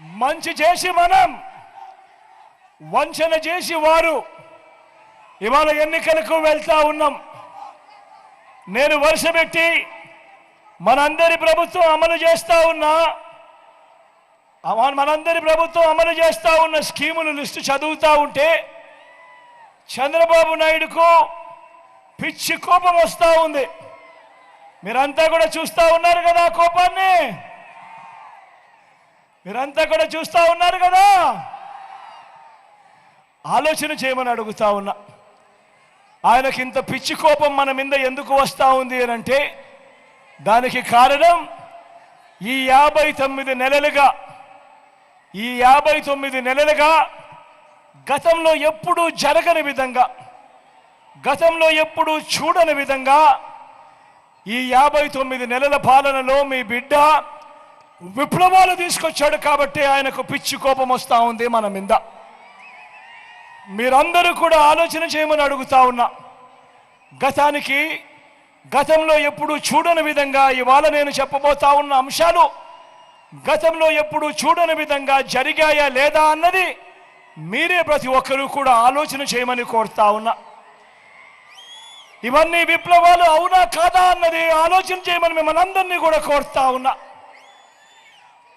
మంచి చేసి మనం వంచన చేసి వారు. ఇవాళ ఎన్నికలకు వెళ్తా ఉన్నాం. నేను వరుస పెట్టి మనందరి ప్రభుత్వం అమలు చేస్తూ ఉన్నా మనందరి ప్రభుత్వం అమలు చేస్తూ ఉన్న స్కీములు లిస్టు చదువుతా ఉంటే చంద్రబాబు నాయుడుకు పిచ్చి కోపం వస్తూ ఉంది. మీరంతా కూడా చూస్తూ ఉన్నారు కదా కోపాన్ని? మీరంతా కూడా చూస్తూ ఉన్నారు కదా? ఆలోచన చేయమని అడుగుతా ఉన్నా. ఆయనకి ఇంత పిచ్చి కోపం మన మీద ఎందుకు వస్తూ ఉంది అని అంటే దానికి కారణం ఈ యాభై తొమ్మిది నెలలుగా ఈ యాభై తొమ్మిది నెలలుగా గతంలో ఎప్పుడూ జరగని విధంగా గతంలో ఎప్పుడూ చూడని విధంగా ఈ యాభై తొమ్మిది నెలల పాలనలో మీ బిడ్డ విప్లవాలు తీసుకొచ్చాడు కాబట్టి ఆయనకు పిచ్చి కోపం వస్తూ ఉంది మన మీద. మీరందరూ కూడా ఆలోచన చేయమని అడుగుతా ఉన్నా. గతానికి గతంలో ఎప్పుడు చూడని విధంగా ఇవాళ నేను చెప్పబోతా ఉన్న అంశాలు గతంలో ఎప్పుడు చూడని విధంగా జరిగాయా లేదా అన్నది మీరే ప్రతి ఒక్కరూ కూడా ఆలోచన చేయమని కోరుతా ఉన్నా. ఇవన్నీ విప్లవాలు అవునా కాదా అన్నది ఆలోచన చేయమని మిమ్మల్ని అందరినీ కూడా కోరుతా ఉన్నా.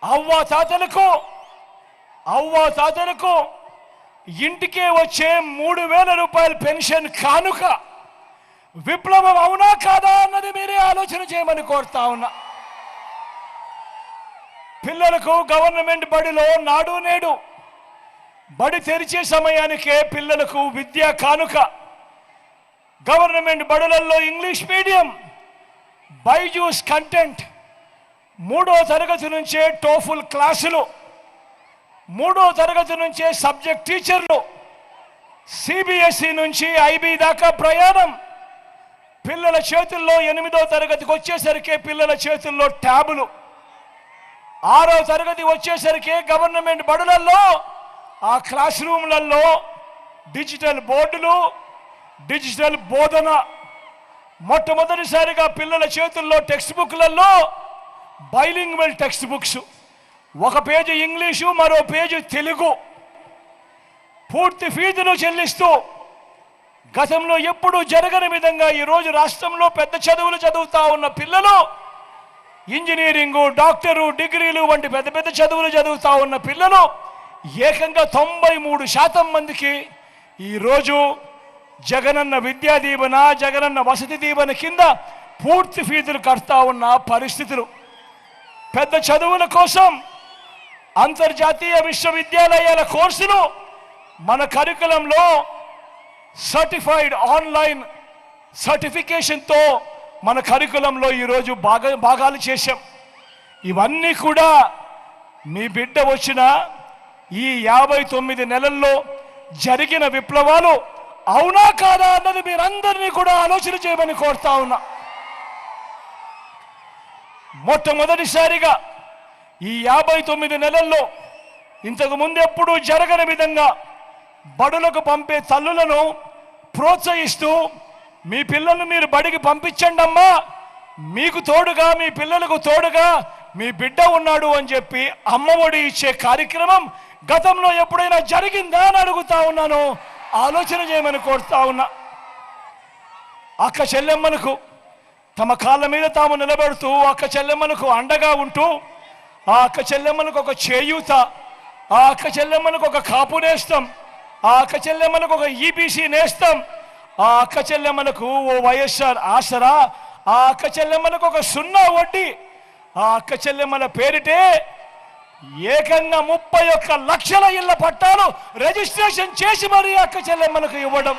అవ్వ తాతలకు అవ్వ తాతలకు ఇంటికే వచ్చే మూడు వేల రూపాయల పెన్షన్ కానుక. విప్లవం అవునా కాదా అన్నది మీరే ఆలోచన చేయమని కోరుతా ఉన్నా. పిల్లలకు గవర్నమెంట్ బడిలో నాడు నేడు బడి తెరిచే సమయానికే పిల్లలకు విద్యా కానుక. గవర్నమెంట్ బడులలో ఇంగ్లీష్ మీడియం బైజూస్ కంటెంట్ మూడో తరగతి నుంచే టోఫుల్ క్లాసులు మూడో తరగతి నుంచే సబ్జెక్ట్ టీచర్లు సిబిఎస్ఈ నుంచి ఐబీ దాకా ప్రయాణం. పిల్లల చేతుల్లో ఎనిమిదో తరగతికి వచ్చేసరికి పిల్లల చేతుల్లో ట్యాబులు. ఆరో తరగతి వచ్చేసరికి గవర్నమెంట్ బడులలో ఆ క్లాస్ రూమ్లలో డిజిటల్ బోర్డులు డిజిటల్ బోధన. మొట్టమొదటిసారిగా పిల్లల చేతుల్లో టెక్స్ట్ బుక్లలో బైలింగ్వెల్ టెక్స్ట్ బుక్స్ ఒక పేజీ ఇంగ్లీషు మరో పేజీ తెలుగు. పూర్తి ఫీజులు చెల్లిస్తూ గతంలో ఎప్పుడూ జరగని విధంగా ఈరోజు రాష్ట్రంలో పెద్ద చదువులు చదువుతూ ఉన్న పిల్లలు ఇంజనీరింగు డాక్టరు డిగ్రీలు వంటి పెద్ద పెద్ద చదువులు చదువుతూ ఉన్న పిల్లలు ఏకంగా తొంభై మూడు శాతం మందికి ఈరోజు జగనన్న విద్యా దీవెన జగనన్న వసతి దీవెన కింద పూర్తి ఫీజులు కడతా ఉన్న పరిస్థితులు. పెద్ద చదువుల కోసం అంతర్జాతీయ విశ్వవిద్యాలయాల కోర్సులు మన కరికులంలో సర్టిఫైడ్ ఆన్లైన్ సర్టిఫికేషన్తో మన కరికులంలో ఈరోజు బాగా భాగాలు చేశాం. ఇవన్నీ కూడా మీ బిడ్డ వచ్చిన ఈ యాభై తొమ్మిది నెలల్లో జరిగిన విప్లవాలు అవునా కాదా అన్నది మీరందరినీ కూడా ఆలోచన చేయమని కోరుతా ఉన్నా. మొట్టమొదటిసారిగా ఈ యాభై తొమ్మిది నెలల్లో ఇంతకు ముందు ఎప్పుడూ జరగని విధంగా బడులకు పంపే తల్లులను ప్రోత్సహిస్తూ మీ పిల్లలను మీరు బడికి పంపించండి అమ్మా. మీకు తోడుగా మీ పిల్లలకు తోడుగా మీ బిడ్డ ఉన్నాడు అని చెప్పి అమ్మఒడి ఇచ్చే కార్యక్రమం గతంలో ఎప్పుడైనా జరిగిందా అని అడుగుతా ఉన్నాను. ఆలోచన చేయమని కోరుతా ఉన్నా. అక్క చెల్లెమ్మలకు తమ కాళ్ళ మీద తాము నిలబడుతూ అక్క చెల్లెమ్మలకు అండగా ఉంటూ ఆ అక్క చెల్లెమ్మలకు ఒక చేయూత ఆ అక్క చెల్లెమ్మలకు ఒక కాపు నేస్తాం ఆ అక్క చెల్లెమ్మలకు ఒక ఈబీసీ నేస్తాం. ఆ అక్క చెల్లెమ్మలకు ఓ వైఎస్ఆర్ ఆసరా ఆ అక్క చెల్లెమ్మలకు ఒక సున్నా వడ్డీ. ఆ అక్క చెల్లెమ్మల పేరిటే ఏకంగా ముప్పై ఒక్క లక్షల ఇళ్ళ పట్టాలు రిజిస్ట్రేషన్ చేసి మరీ అక్క చెల్లెమ్మలకు ఇవ్వడం.